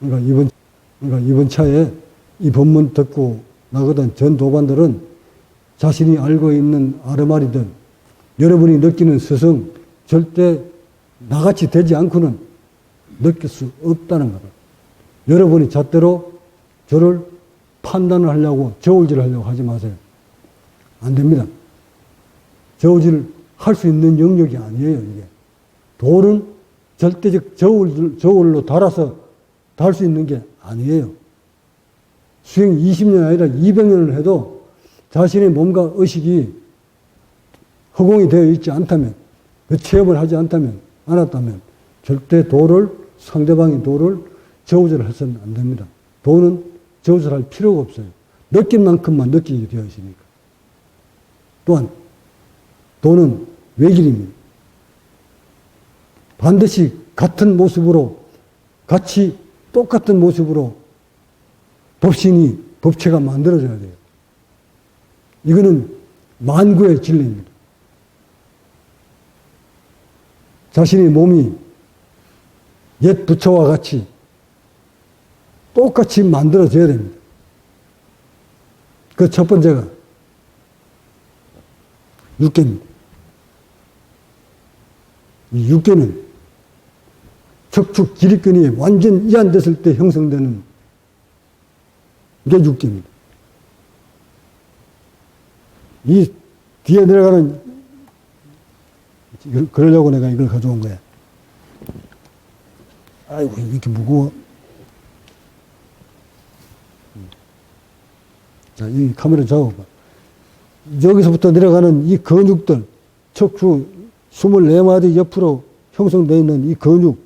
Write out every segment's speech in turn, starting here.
그러니까 이번, 그러니까 이번 차에 이 본문 듣고 나거든 전 도반들은 자신이 알고 있는 아르마리든 여러분이 느끼는 스승 절대 나같이 되지 않고는 느낄 수 없다는 거다. 여러분이 잣대로 저를 판단을 하려고 저울질을 하려고 하지 마세요. 안 됩니다. 저울질을 할수 있는 영역이 아니에요, 이게. 돌은 절대적 저울, 저울로 달아서 달수 있는 게 아니에요. 수행 20년 아니라 200년을 해도 자신의 몸과 의식이 허공이 되어 있지 않다면, 그 체험을 하지 않다면, 않았다면, 절대 돌을, 상대방의 돌을 저우질을 해서는 안 됩니다. 도는 저우질할 필요가 없어요. 느낀 만큼만 느끼게 되어 있으니까. 또한, 도는 외길입니다. 반드시 같은 모습으로, 같이 똑같은 모습으로 법신이, 법체가 만들어져야 돼요. 이거는 만구의 진리입니다. 자신의 몸이 옛 부처와 같이 똑같이 만들어져야 됩니다. 그 첫 번째가 육계입니다. 이 육계는 척축 기립근이 완전 이완됐을 때 형성되는 게 육계입니다. 이 뒤에 내려가는 이걸- 그러려고 내가 이걸 가져온 거야. 아이고 이렇게 무거워. 자, 이 카메라 잡아봐. 여기서부터 내려가는 이 근육들, 척추 24마디 옆으로 형성되어 있는 이 근육,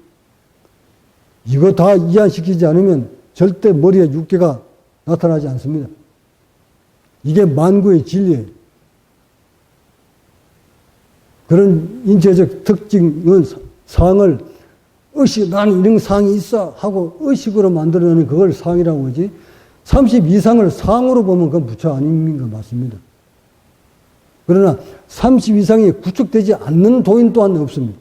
이거 다 이완시키지 않으면 절대 머리에 육개가 나타나지 않습니다. 이게 만구의 진리예요. 그런 인체적 특징은 상을 의식, 나는 이런 상이 있어 하고 의식으로 만들어내는 그걸 상이라고 하지. 30 이상을 상으로 보면 그건 부처 아닙니까? 맞습니다. 그러나 30 이상이 구축되지 않는 도인 또한 없습니다.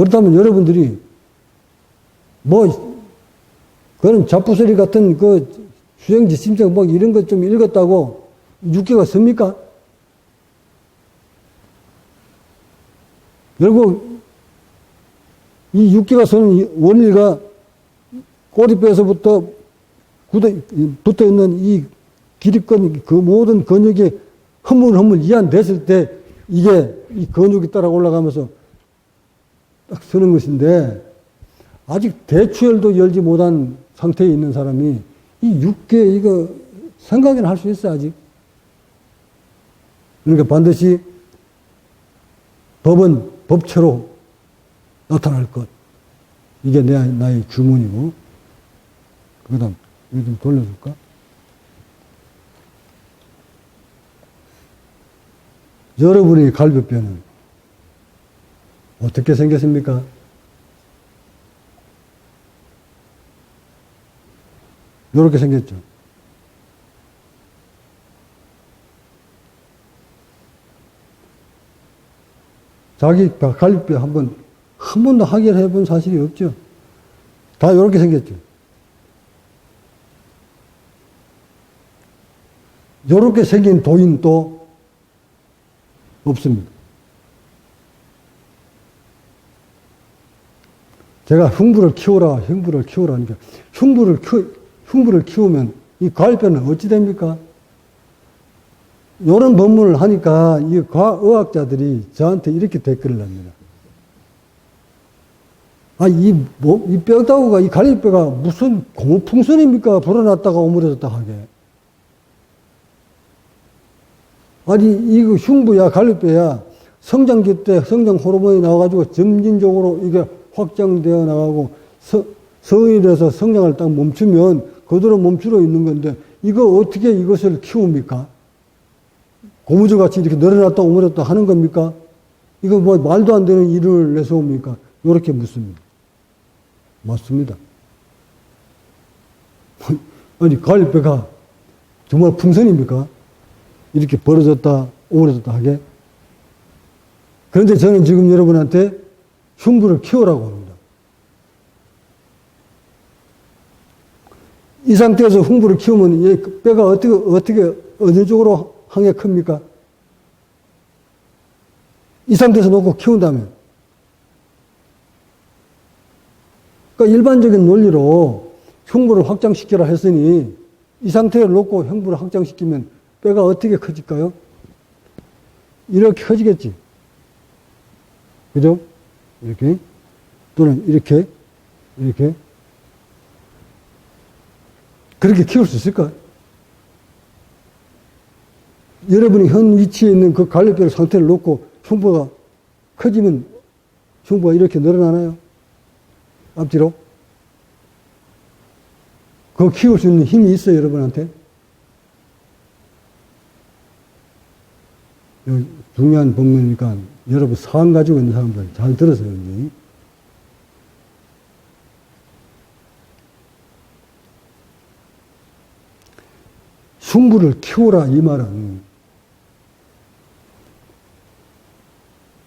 그렇다면 여러분들이 뭐, 그런 잡부소리 같은 그 수행지 심정 뭐 이런 것 좀 읽었다고 육개가 씁니까? 결국 이 육개가 서는 원리가 꼬리뼈에서부터 붙어 있는 이 기립근, 그 모든 근육이 허물허물 이완됐을 때 이게 이 근육이 따라 올라가면서 딱 서는 것인데 아직 대추혈도 열지 못한 상태에 있는 사람이 이 육개 이거 생각이나 할 수 있어 아직. 그러니까 반드시 법은 법체로 나타날 것. 이게 내, 나의 주문이고. 그 다음, 이거 좀 돌려줄까? 여러분의 갈비뼈는 어떻게 생겼습니까? 이렇게 생겼죠. 자기 갈비뼈 한번, 한 번도 확인해 본 사실이 없죠. 다 이렇게 생겼죠. 이렇게 생긴 도인도 없습니다. 제가 흉부를 키우라, 흉부를 키우라 하니까 흉부를 키 흉부를 키우면 이 갈뼈는 어찌 됩니까? 이런 법문을 하니까 이 과의학자들이 저한테 이렇게 댓글을 합니다. 아, 이, 뭐, 이 뼈다구가, 이 갈비뼈가 무슨 고무풍선입니까? 불어났다가 오므려졌다 하게. 아니, 이거 흉부야, 갈비뼈야, 성장기 때 성장 호르몬이 나와가지고 점진적으로 이게 확장되어 나가고 서, 성인이 돼서 성장을 딱 멈추면 그대로 멈추어 있는 건데 이거 어떻게 이것을 키웁니까? 고무줄 같이 이렇게 늘어났다 오므렸다 하는 겁니까? 이거 뭐 말도 안 되는 일을 내세웁니까? 이렇게 묻습니다. 맞습니다. 아니, 갈비뼈가 정말 풍선입니까? 이렇게 벌어졌다, 오므려졌다 하게? 그런데 저는 지금 여러분한테 흉부를 키우라고 합니다. 이 상태에서 흉부를 키우면 뼈가 어떻게, 어떻게, 어느 쪽으로 항해 큽니까? 이 상태에서 놓고 키운다면. 그러니까 일반적인 논리로 흉부를 확장시키라 했으니 이 상태에 놓고 흉부를 확장시키면 뼈가 어떻게 커질까요? 이렇게 커지겠지. 그죠? 이렇게. 또는 이렇게. 이렇게. 그렇게 키울 수 있을까? 여러분이 현 위치에 있는 그 갈래뼈 상태를 놓고 흉부가 커지면 흉부가 이렇게 늘어나나요? 앞뒤로? 그거 키울 수 있는 힘이 있어요, 여러분한테? 중요한 본문이니까 여러분 사안 가지고 있는 사람들 잘 들으세요, 이제. 흉부를 키우라 이 말은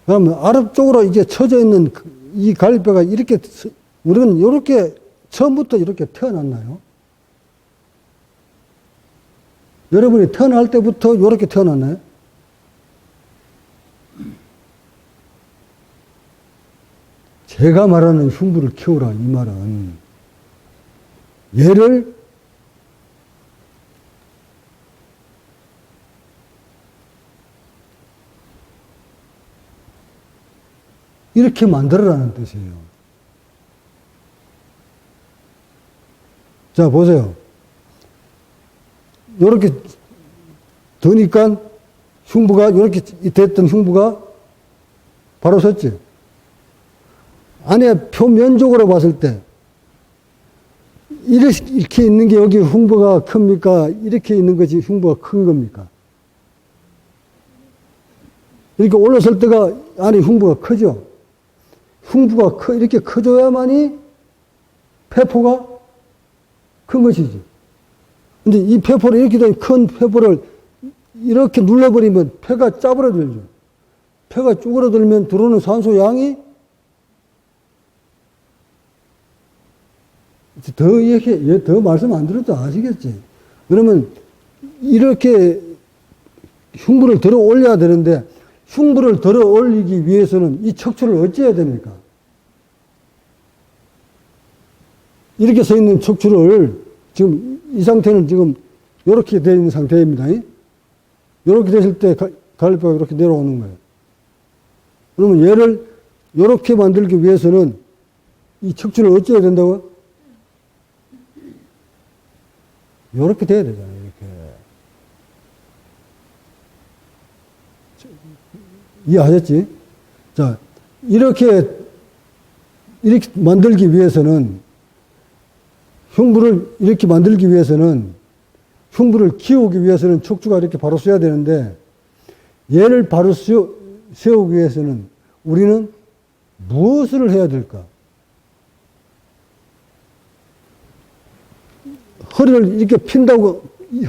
그러면 아랍 쪽으로 이제 쳐져 있는 그이 갈비뼈가 이렇게 서- 우리는 이렇게 처음부터 이렇게 태어났나요? 여러분이 태어날 때부터 이렇게 태어났나요? 제가 말하는 흉부를 키우라 이 말은 얘를 이렇게 만들어라는 뜻이에요. 자, 보세요. 요렇게 드니까 흉부가, 요렇게 됐던 흉부가 바로 섰지. 안에 표면적으로 봤을 때, 이렇게 있는 게 여기 흉부가 큽니까? 이렇게 있는 것이 흉부가 큰 겁니까? 이렇게 올라설 때가 안에 흉부가 크죠? 흉부가 커, 이렇게 커져야만이 폐포가 큰 것이지. 근데 이 폐포를 이렇게 된 큰 폐포를 이렇게 눌러버리면 폐가 짜부러들죠. 폐가 쭈그러들면 들어오는 산소 양이 더 얘기, 더 말씀 안 들어도 아시겠지. 그러면 이렇게 흉부를 들어 올려야 되는데 흉부를 들어 올리기 위해서는 이 척추를 어찌해야 됩니까? 이렇게 서 있는 척추를 지금 이 상태는 지금 이렇게 되어 있는 상태입니다. 이렇게 됐을 때 가- 갈비뼈가 이렇게 내려오는 거예요. 그러면 얘를 이렇게 만들기 위해서는 이 척추를 어찌해야 된다고요? 이렇게 돼야 되잖아요. 이렇게. 이해하셨지? 자, 이렇게, 이렇게 만들기 위해서는, 흉부를 이렇게 만들기 위해서는, 흉부를 키우기 위해서는 척추가 이렇게 바로 써야 되는데, 얘를 바로 세우, 세우기 위해서는 우리는 무엇을 해야 될까? 허리를 이렇게 핀다고,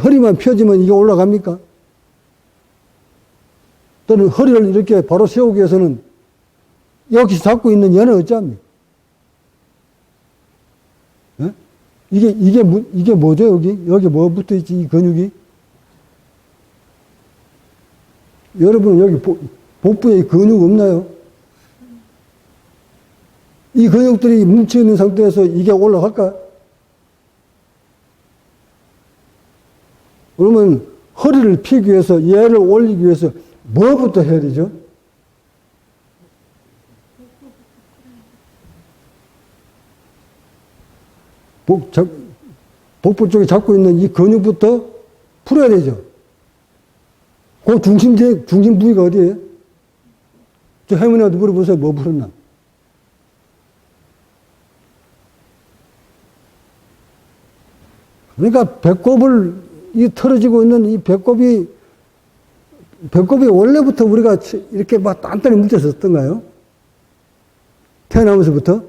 허리만 펴지면 이게 올라갑니까? 또는 허리를 이렇게 바로 세우기 위해서는 여기 잡고 있는 얘는 어찌합니까? 예? 이게, 이게, 뭐- 이게 뭐죠, 여기? 여기 뭐 붙어 있지, 이 근육이? 여러분, 여기 복, 복부에 근육 없나요? 이 근육들이 뭉쳐있는 상태에서 이게 올라갈까? 그러면 허리를 피기 위해서, 얘를 올리기 위해서 뭐부터 해야 되죠? 복, 잡, 복부 쪽에 잡고 있는 이 근육부터 풀어야 되죠. 그 중심, 중심 부위가 어디예요? 저 할머니한테 물어보세요. 뭐 풀었나? 그러니까 배꼽을 이 털어지고 있는 이 배꼽이 배꼽이 원래부터 우리가 이렇게 막 단단히 뭉쳤었던가요? 태어나면서부터?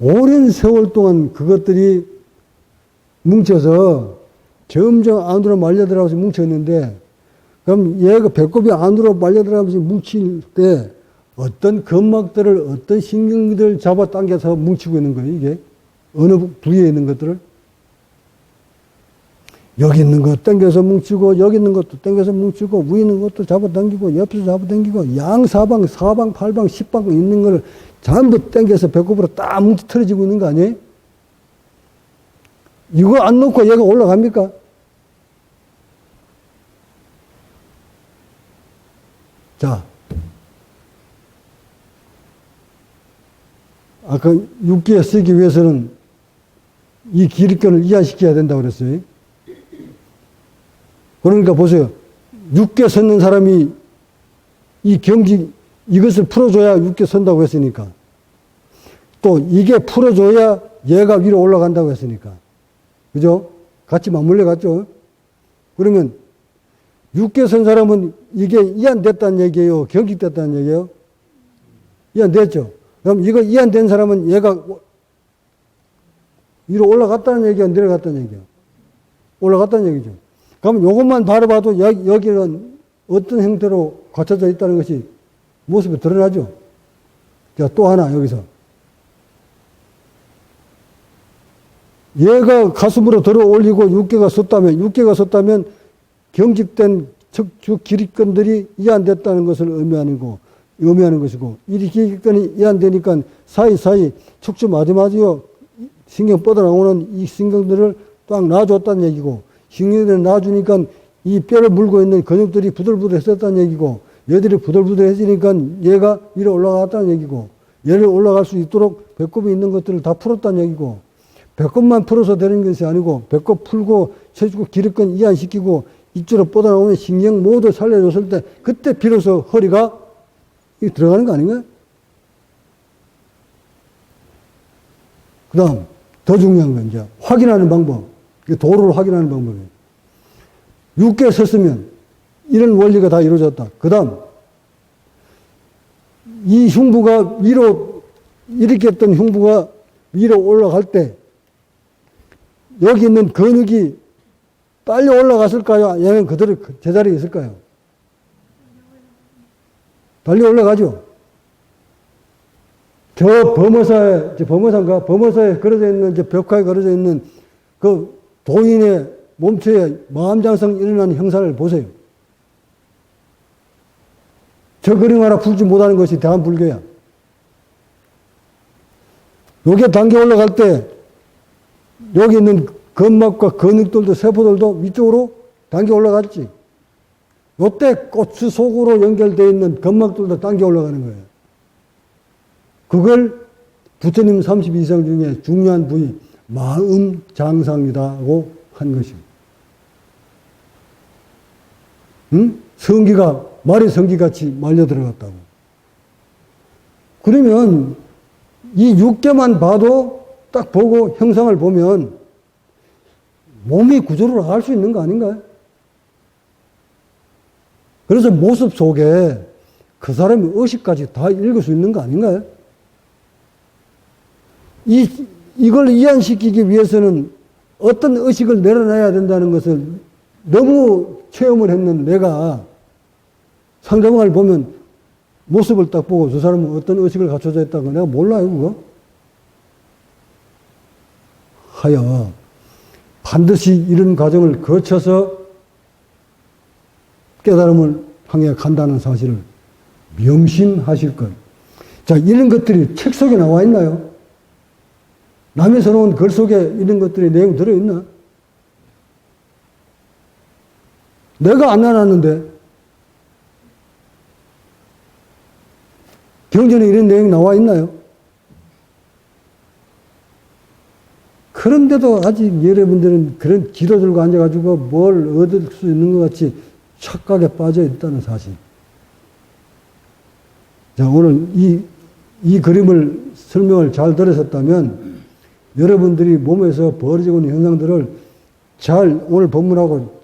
오랜 세월 동안 그것들이 뭉쳐서 점점 안으로 말려 들어가서 뭉쳤는데, 그럼 얘가 배꼽이 안으로 말려 들어가면서 뭉칠 때 어떤 근막들을 어떤 신경들을 잡아 당겨서 뭉치고 있는 거예요, 이게? 어느 부위에 있는 것들을 여기 있는 거 당겨서 뭉치고 여기 있는 것도 당겨서 뭉치고 위에 있는 것도 잡아당기고 옆에서 잡아당기고 양사방 사방 팔방 십방 있는 걸 전부 당겨서 배꼽으로 딱 뭉치 틀어지고 있는 거 아니에요? 이거 안 놓고 얘가 올라갑니까? 자, 아까 육기에 쓰기 위해서는 이 기립견을 이완시켜야 된다고 그랬어요. 그러니까 보세요. 육계 섰는 사람이 이 경직, 이것을 풀어줘야 육계 선다고 했으니까. 또 이게 풀어줘야 얘가 위로 올라간다고 했으니까. 그죠? 같이 맞물려 갔죠? 그러면 육계 선 사람은 이게 이완됐다는 얘기예요? 경직됐다는 얘기예요? 이완됐죠? 그럼 이거 이완된 사람은 얘가 위로 올라갔다는 얘기야, 내려갔다는 얘기야? 올라갔다는 얘기죠. 그럼 이것만 바라봐도 여기, 여기는 어떤 형태로 갖춰져 있다는 것이 모습이 드러나죠. 자, 또 하나, 여기서. 얘가 가슴으로 들어 올리고 육개가 섰다면, 육개가 섰다면 경직된 척추 기립근들이 이완됐다는 것을 의미하는 거, 의미하는 것이고, 이 기립근이 이완되니까 사이사이 척추 마디마디요 신경 뻗어나오는 이 신경들을 딱 놔줬다는 얘기고, 신경을 놔주니까 이 뼈를 물고 있는 근육들이 부들부들했었다는 얘기고, 얘들이 부들부들해지니까 얘가 위로 올라갔다는 얘기고, 얘를 올라갈 수 있도록 배꼽이 있는 것들을 다 풀었다는 얘기고, 배꼽만 풀어서 되는 것이 아니고, 배꼽 풀고, 체중 기립근 이완시키고, 이쪽으로 뻗어 나오는 신경 모두 살려줬을 때, 그때 비로소 허리가 이 들어가는 거 아닌가요? 그 다음, 더 중요한 건 이제 확인하는 방법. 그 도로를 확인하는 방법이에요. 6개 섰으면 이런 원리가 다 이루어졌다. 그 다음, 이 흉부가 위로, 이렇게 했던 흉부가 위로 올라갈 때, 여기 있는 근육이 빨리 올라갔을까요? 아니면 그대로 제자리에 있을까요? 빨리 올라가죠. 저 범어사에, 저 범어사인가? 범어사에 걸어져 있는, 저 벽화에 걸어져 있는 그 도인의 몸체에 마음장성 일어나는 형상을 보세요. 저 그림 하나 풀지 못하는 것이 대한불교야. 요게 당겨 올라갈 때, 여기 있는 근막과 근육들도 세포들도 위쪽으로 당겨 올라갔지. 요때 고추 속으로 연결되어 있는 근막들도 당겨 올라가는 거예요. 그걸 부처님 32성 중에 중요한 부위, 마음 장상이라고 한 것입니다. 응? 성기가, 말이 성기같이 말려 들어갔다고. 그러면 이 육개만 봐도 딱 보고 형상을 보면 몸의 구조를 알 수 있는 거 아닌가요? 그래서 모습 속에 그 사람의 의식까지 다 읽을 수 있는 거 아닌가요? 이, 이걸 이해시키기 위해서는 어떤 의식을 내려놔야 된다는 것을 너무 체험을 했는 내가 상대방을 보면 모습을 딱 보고 저 사람은 어떤 의식을 갖춰져 있다고 내가 몰라요, 그거? 하여 반드시 이런 과정을 거쳐서 깨달음을 향해 간다는 사실을 명심하실 것. 자, 이런 것들이 책 속에 나와 있나요? 남의 써놓은 글 속에 이런 것들이 내용 들어있나? 내가 안 나눴는데, 경전에 이런 내용 나와 있나요? 그런데도 아직 여러분들은 그런 기도 들고 앉아가지고 뭘 얻을 수 있는 것 같이 착각에 빠져 있다는 사실. 자, 오늘 이, 이 그림을 설명을 잘 들으셨다면 여러분들이 몸에서 벌어지고 있는 현상들을 잘 오늘 본문하고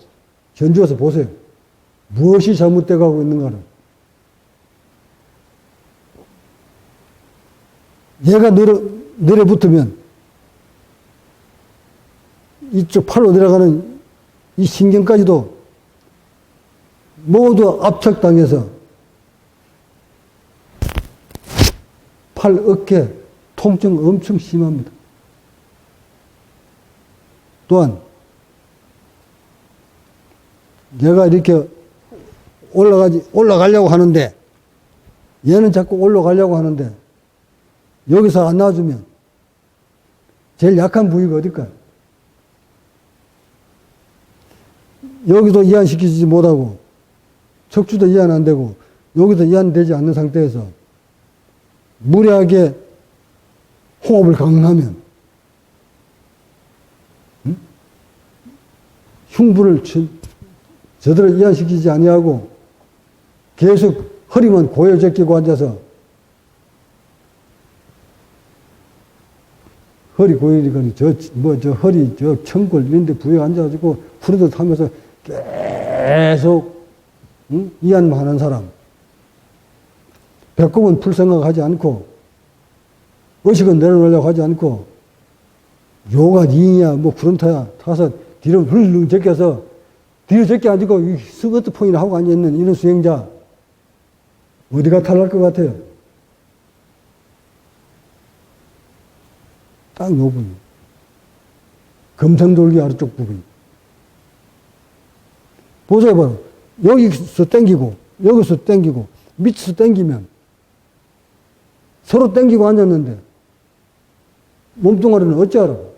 견주어서 보세요. 무엇이 잘못되어 가고 있는가를. 얘가 내려, 내려붙으면 이쪽 팔로 내려가는 이 신경까지도 모두 압착당해서 팔, 어깨 통증 엄청 심합니다. 또한 내가 이렇게 올라가지, 올라가려고 하는데 얘는 자꾸 올라가려고 하는데 여기서 안 놔주면 제일 약한 부위가 어딜까요? 여기도 이완시키지 못하고 척추도 이완 안 되고 여기도 이완되지 않는 상태에서 무리하게 호흡을 강하면 응? 흉부를 저- 제대로 이완시키지 아니하고 계속 허리만 고여 제끼고 앉아서 허리 고이니까 저, 뭐, 저 허리, 저 청골 이런 데 부에 앉아가지고 후르듯 하면서 계속, 응? 이완만 하는 사람. 배꼽은 풀 생각하지 않고, 의식은 내려놓으려고 하지 않고, 요가 니냐, 뭐, 구름타야 타서 뒤로 흘르 제껴서, 뒤로 제껴 스커트 포인을 하고 앉아있는 이런 수행자, 어디가 탈날 것 같아요? 딱요 부분. 금성돌기 아래쪽 부분. 보세요, 봐요. 여기서 땡기고, 여기서 땡기고, 밑에서 땡기면, 서로 땡기고 앉았는데, 몸뚱아리는 어찌하라고?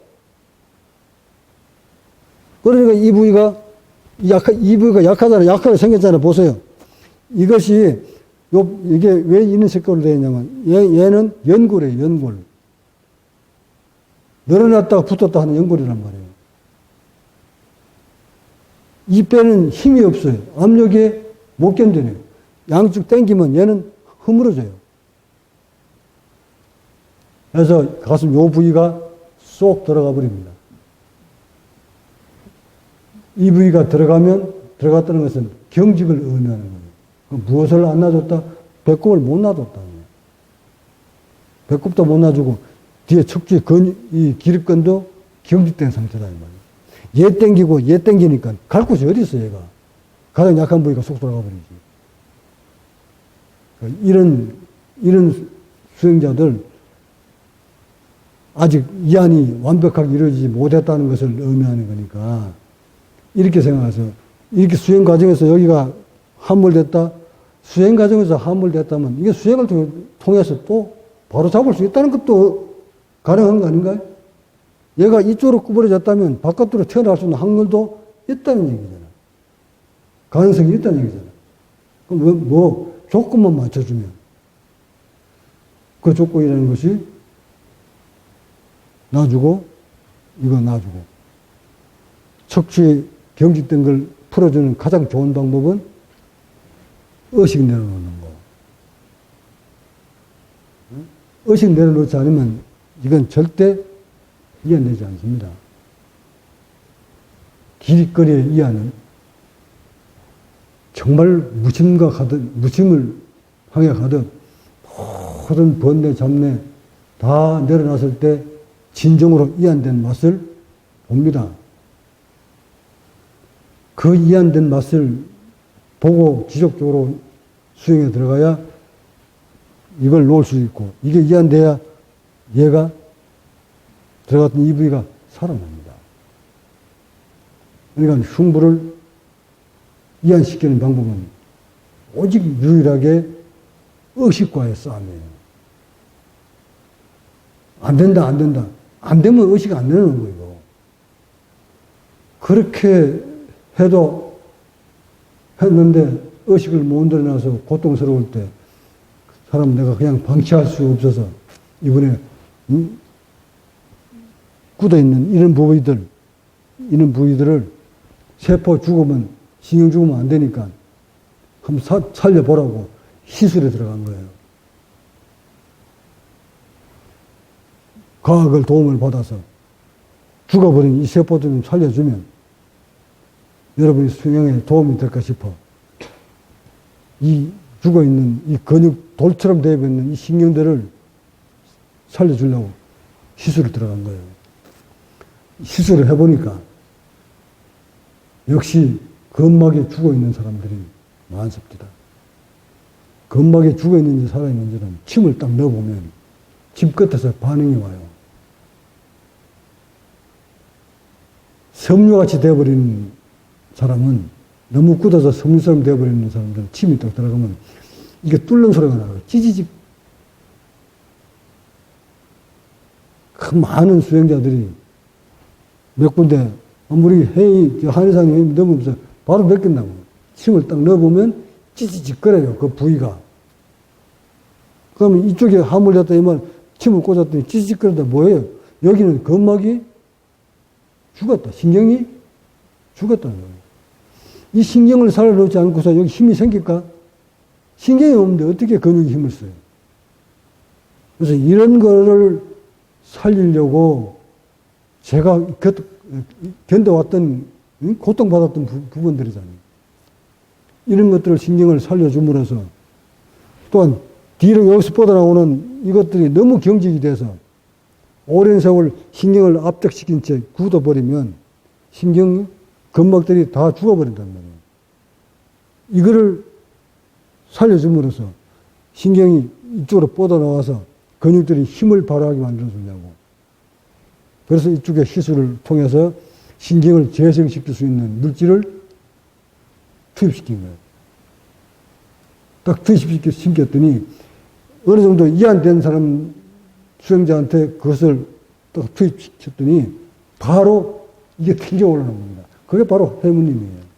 그러니까 이 부위가, 약하, 이 부위가 약하잖아요. 약하게 생겼잖아요. 보세요. 이것이, 요, 이게 왜 이런 색깔로 되어 있냐면, 얘, 얘는 연골이에요, 연골. 늘어났다가 붙었다 하는 연골이란 말이에요. 이 뼈는 힘이 없어요. 압력에 못 견뎌내요. 양쪽 당기면 얘는 흐물어져요. 그래서 가슴 요 부위가 쏙 들어가 버립니다. 이 부위가 들어가면 들어갔다는 것은 경직을 의미하는 거예요. 그 무엇을 안 놔줬다? 배꼽을 못 놔줬다. 배꼽도 못 놔주고 뒤에 척추 근, 이 기립근도 경직된 상태다, 이. 얘 땡기고 얘 땡기니까 갈 곳이 어디 있어, 얘가. 가장 약한 부위가 쏙 들어가 버리지. 그러니까 이런, 이런 수행자들, 아직 이안이 완벽하게 이루어지지 못했다는 것을 의미하는 거니까, 이렇게 생각해서, 이렇게 수행 과정에서 여기가 함몰됐다, 수행 과정에서 함몰됐다면, 이게 수행을 통해서 또 바로 잡을 수 있다는 것도 가능한 거 아닌가요? 얘가 이쪽으로 구부러졌다면 바깥으로 튀어나갈 수 있는 확률도 있다는 얘기잖아. 가능성이 있다는 얘기잖아. 그럼 뭐, 뭐 조건만 맞춰주면 그 조건이라는 것이 놔주고 이거 놔주고 척추에 경직된 걸 풀어주는 가장 좋은 방법은 의식 내려놓는 거. 의식 내려놓지 않으면 이건 절대 이해되지 않습니다. 길거리의 이해는 정말 무심과 가듯, 무심을 향해 가듯 모든 번뇌, 잡내 다 내려놨을 때 진정으로 이안된 맛을 봅니다. 그 이안된 맛을 보고 지속적으로 수행에 들어가야 이걸 놓을 수 있고 이게 이안돼야 얘가 들어갔던 이 부위가 살아납니다. 그러니까 흉부를 이완시키는 방법은 오직 유일하게 의식과의 싸움이에요. 안 된다, 안 된다. 안 되면 의식 안 내는 거예요. 그렇게 해도 했는데 의식을 못 내려놔서 고통스러울 때 사람 내가 그냥 방치할 수 없어서 이번에 음? 굳어있는 이런 부위들, 이런 부위들을 세포 죽으면, 신경 죽으면 안 되니까 한번 사, 살려보라고 시술에 들어간 거예요. 과학을 도움을 받아서 죽어버린 이 세포들 좀 살려주면 여러분이 수행에 도움이 될까 싶어. 이 죽어 있는 이 근육 돌처럼 되어 있는 이 신경들을 살려주려고 시술을 들어간 거예요. 시술을 해보니까 역시 근막에 죽어 있는 사람들이 많습니다. 근막에 죽어 있는지 살아 있는지는 침을 딱 넣어보면 침 끝에서 반응이 와요. 섬유같이 되어버리는 사람은 너무 굳어서 섬유처럼 되어버리는 사람들은 침이 딱 들어가면 이게 뚫는 소리가 나요. 찌지직. 그 많은 수행자들이 몇 군데 아무리 회의, 한의상 회의 넘으면서 바로 느낀다고. 침을 딱 넣어보면 찌지직거려요. 그 부위가. 그러면 이쪽에 하물렸다 이만 침을 꽂았더니 찌지직거린다 뭐예요? 여기는 근막이 죽었다. 신경이 죽었다는 거예요. 이 신경을 살려놓지 않고서 여기 힘이 생길까? 신경이 없는데 어떻게 근육이 힘을 써요? 그래서 이런 거를 살리려고 제가 겨, 견뎌왔던, 응? 고통받았던 부, 부분들이잖아요. 이런 것들을 신경을 살려줌으로써 또한 뒤로 여기서 뻗어나오는 이것들이 너무 경직이 돼서 오랜 세월 신경을 압착시킨 채 굳어버리면 신경 근막들이 다 죽어버린단 말이에요. 이거를 살려줌으로써 신경이 이쪽으로 뻗어 나와서 근육들이 힘을 발휘하게 만들어주냐고. 그래서 이쪽에 시술을 통해서 신경을 재생시킬 수 있는 물질을 투입시킨 거예요. 딱 투입시켰더니 어느 정도 이완된 사람 수행자한테 그것을 딱 투입시켰더니 바로 이게 튕겨 올라오는 겁니다. 그게 바로 해무님이에요.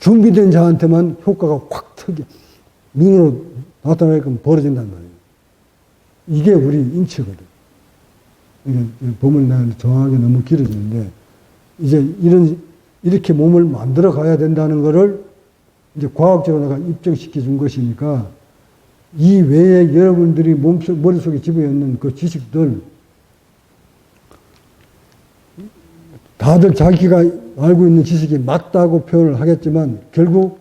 준비된 자한테만 효과가 확 터져 눈으로 나타나게끔 벌어진단 말이에요. 이게 우리 인체거든. 보면 내가 정확하게 너무 길어지는데 이제 이런 이렇게 몸을 만들어 가야 된다는 거를 이제 과학적으로 내가 입증시켜 준 것이니까 이 외에 여러분들이 몸속, 머릿속에 집어 있는 그 지식들 다들 자기가 알고 있는 지식이 맞다고 표현을 하겠지만 결국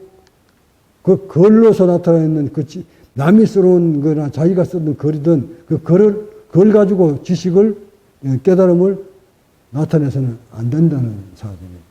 그 걸로서 나타나는 그 지, 남이 쓰러운 거나 자기가 쓰는 글이든 그 글을, 글 가지고 지식을 깨달음을 나타내서는 안 된다는 사실이에요.